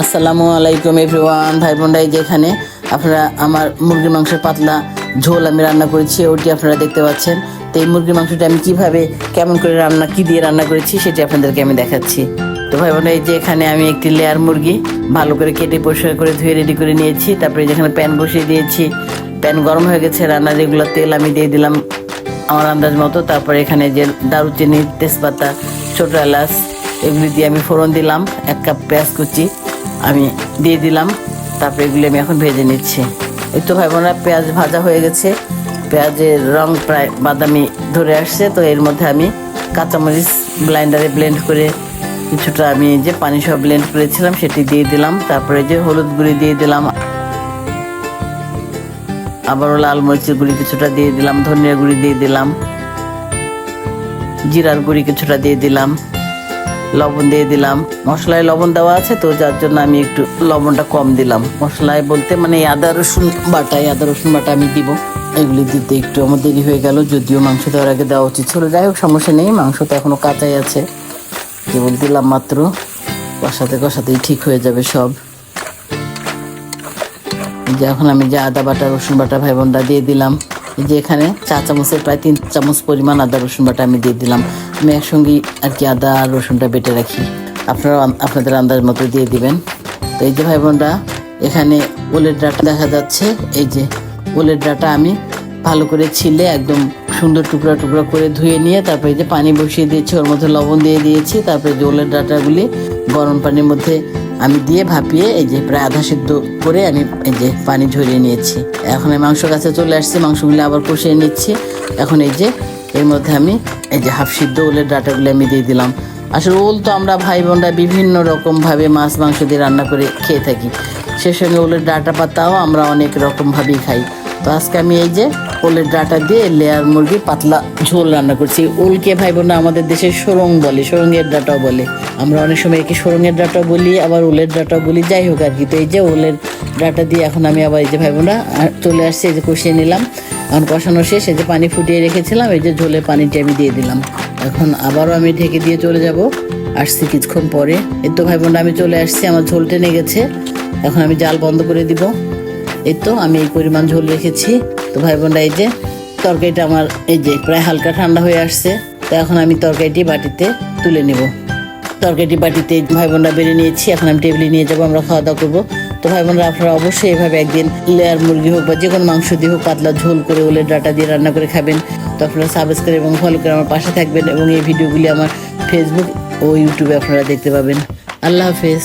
আসসালামু আলাইকুম এভরিওয়ান, ভাই বোনরাই যেখানে আপনারা আমার মুরগির মাংসের পাতলা ঝোল আমি রান্না করেছি, ওটি আপনারা দেখতে পাচ্ছেন। তো এই মুরগির মাংসটা আমি কীভাবে, কেমন করে রান্না, কি দিয়ে রান্না করেছি সেটি আপনাদেরকে আমি দেখাচ্ছি। তো ভাই বোনরা যে এখানে আমি একটি লেয়ার মুরগি ভালো করে কেটে পরিষ্কার করে ধুয়ে রেডি করে নিয়েছি। তারপরে যেখানে প্যান বসিয়ে দিয়েছি। প্যান গরম হয়ে গেছে, রান্নার এগুলো তেল আমি দিয়ে দিলাম আমার আন্দাজ মতো। তারপরে এখানে যে দারুচিনি তেজপাতা, ছোট এলাচ, এগুলি দিয়ে আমি ফোড়ন দিলাম, এক কাপ পেঁয়াজ কুচি। আমি দিয়ে দিলাম। তারপরে এগুলি আমি এখন ভেজে নিচ্ছি। এই তো ভাই বোনেরা পেঁয়াজ ভাজা হয়ে গেছে। পেঁয়াজের রং প্রায় বাদামি ধরে আসছে, তো এর মধ্যে আমি কাঁচামরিচ ব্লাইন্ডারে ব্লেন্ড করে কিছুটা আমি যে পানি সব ব্লেন্ড করেছিলাম, সেটি দিয়ে দিলাম। তারপরে যে হলুদ গুঁড়ি দিয়ে দিলাম, আবারও লাল মরিচের গুঁড়ি কিছুটা দিয়ে দিলাম, ধনিয়া গুঁড়ি দিয়ে দিলাম, জিরার গুঁড়ি কিছুটা দিয়ে দিলাম। লবণ দিয়ে দিলাম। মশলায় লবণ দেওয়া আছে তো যার জন্য আমি একটু লবণটা কম দিলাম। মশলায় বলতে মানে আদা, রসুন বাটা আদা, রসুন বাটা আমি দিব। এগুলি দিতে একটু আমার দেরি হয়ে গেল, যদিও মাংস দেওয়ার আগে দেওয়া উচিত ছিল। যাই হোক, সমস্যা নেই, মাংস তো এখনও কাঁচাই আছে। কেবল দিলাম মাত্র। কষাতে কষাতেই ঠিক হয়ে যাবে সব। এই যে এখন আমি যে আদা বাটা, রসুন বাটা, ভাই বোনটা দিয়ে দিলাম। যে এখানে চা চামচের প্রায় তিন চামচ পরিমাণ আদা, রসুন বাটা আমি দিয়ে দিলাম। আমি একসঙ্গে আর কি আদা আর রসুনটা বেটে রাখি। আপনারা আপনাদের আন্দাজ মতো দিয়ে দিবেন। তো এই যে ভাই বোনরা, এখানে ওলের ডাটা দেখা যাচ্ছে। এই যে ওলের ডাটা আমি ভালো করে ছিলে একদম সুন্দর টুকরা টুকরা করে ধুয়ে নিয়ে তারপরে যে পানি বসিয়ে দিয়েছি, ওর মধ্যে লবণ দিয়ে দিয়েছি। তারপরে যে ওলের ডাটাগুলি গরম পানির মধ্যে আমি দিয়ে ভাপিয়ে এই যে প্রায় আধা সিদ্ধ করে আমি এই যে পানি ঝরিয়ে নিয়েছি। এখন এই মাংস কাছে চলে আসছি, মাংসগুলি আবার কষিয়ে নিচ্ছি। এখন এই যে এর মধ্যে আমি এই যে হাফ সিদ্ধ ওলের ডাটাগুলো আমি দিয়ে দিলাম। আসলে ওল তো আমরা ভাই বোনরা বিভিন্ন রকমভাবে মাছ, মাংস দিয়ে রান্না করে খেয়ে থাকি। সে সঙ্গে ওলের ডাটা পাতাও আমরা অনেক রকমভাবেই খাই। তো আজকে আমি এই যে ওলের ডাটা দিয়ে লেয়ার মুরগি পাতলা ঝোল রান্না করছি। ওলকে ভাই বোনরা আমাদের দেশে সোরং বলে সোরঙ্গের ডাটাও বলে। আমরা অনেক সময় একে সোরঙ্গের ডাটা বলি, আবার ওলের ডাটাও বলি। যাই হোক আর কি, তো এই যে ওলের ডাটা দিয়ে এখন আমি আবার এই যে ভাই বোনরা চলে আসছি, এই যে কষিয়ে নিলাম। এখন কষানো শেষ যে পানি ফুটিয়ে রেখেছিলাম, এই যে ঝোলে পানিটি আমি দিয়ে দিলাম। এখন আবারও আমি ঢেকে দিয়ে চলে যাব। আসছি কিছুক্ষণ পরে। এই তো ভাই বোনরা, আমি চলে আসছি, আমার ঝোল টেনে গেছে। এখন আমি জাল বন্ধ করে দিব। এই তো আমি এই পরিমাণ ঝোল রেখেছি। তো ভাই বোনরা, এই যে তরকারিটা আমার, এই যে প্রায় হালকা ঠান্ডা হয়ে আসছে। তো এখন আমি তরকারিটি বাটিতে তুলে নেব। তরকারিটি বাটিতে ভাই বোনরা বেড়ে নিয়েছি। এখন আমি টেবিলে নিয়ে যাব, আমরা খাওয়া দাওয়া করব। তো ভাই বোনরা, আপনারা অবশ্যই এভাবে একদিন লেয়ার মুরগি হোক বা যে কোনো মাংস দিয়ে হোক, পাতলা ঝোল করে ওলের ডাটা দিয়ে রান্না করে খাবেন। তো আপনারা সাবস্ক্রাইব এবং ফলো করে আমার পাশে থাকবেন এবং এই ভিডিওগুলি আমার ফেসবুক ও ইউটিউবে আপনারা দেখতে পাবেন। আল্লাহ হাফেজ।